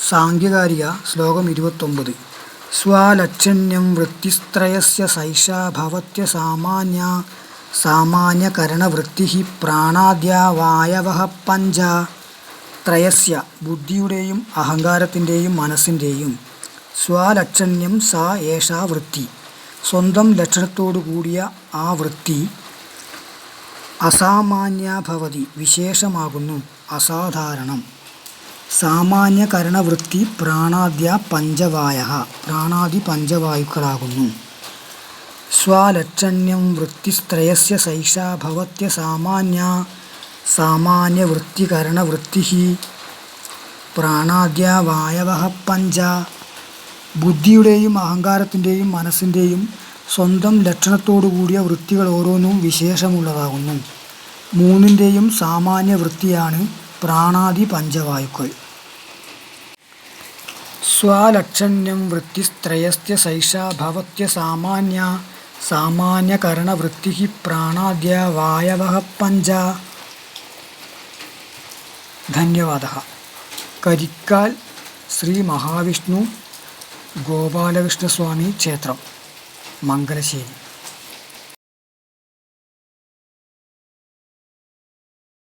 സാംഖ്യകാരിക ശ്ലോകം ഇരുപത്തൊമ്പത്. സ്വാലക്ഷണ്യം വൃത്തിസ്ത്രയസ്യ സൈഷാ ഭവത്യ സാമാന്യ സാമാന്യകരണവൃത്തി പ്രാണാദ്യാ വായവ പഞ്ച. ത്രയസ്യ ബുദ്ധിയുടെയും അഹങ്കാരത്തിന്റെയും മനസ്സിന്റെയും. സ്വാലക്ഷണ്യം സാ ഏഷാ വൃത്തി. സ്വന്തം ലക്ഷണത്തോടു കൂടിയ ആ വൃത്തി അസാമാന്യ ഭവതി വിശേഷമാകുന്നു അസാധാരണം. സാമാന്യകരണവൃത്തി പ്രാണാദ്യ പഞ്ചവായ. പ്രാണാദി പഞ്ചവായുക്കളാകുന്നു. സ്വാലക്ഷണ്യം വൃത്തിസ്ത്രയസ്യ സൈഷാ ഭവത്യ സാമാന്യ സാമാന്യവൃത്തികരണവൃത്തി. പ്രാണാദ്യ വായവ പഞ്ച. ബുദ്ധിയുടെയും അഹങ്കാരത്തിന്റെയും മനസ്സിന്റെയും സ്വന്തം ലക്ഷണത്തോടു കൂടിയ വൃത്തികൾ ഓരോന്നും വിശേഷമുള്ളതാകുന്നു. മൂന്നിന്റെയും സാമാന്യ വൃത്തിയാണ് പ്രാണാദി പഞ്ചവായുക്കൾ. സ്വലക്ഷണ്യം വൃത്തിസ്ത്രയസ്യ സൈഷാ ഭവത്യ സാമാന്യ സാമാന്യകരണവൃത്തി പ്രാണാദ്യ വായവഃ പഞ്ച ധന്യവാദ കരിക്കാൽ ശ്രീ മഹാവിഷ്ണു ഗോപാലകൃഷ്ണസ്വാമി ക്ഷേത്രം മംഗലശ്ശേരി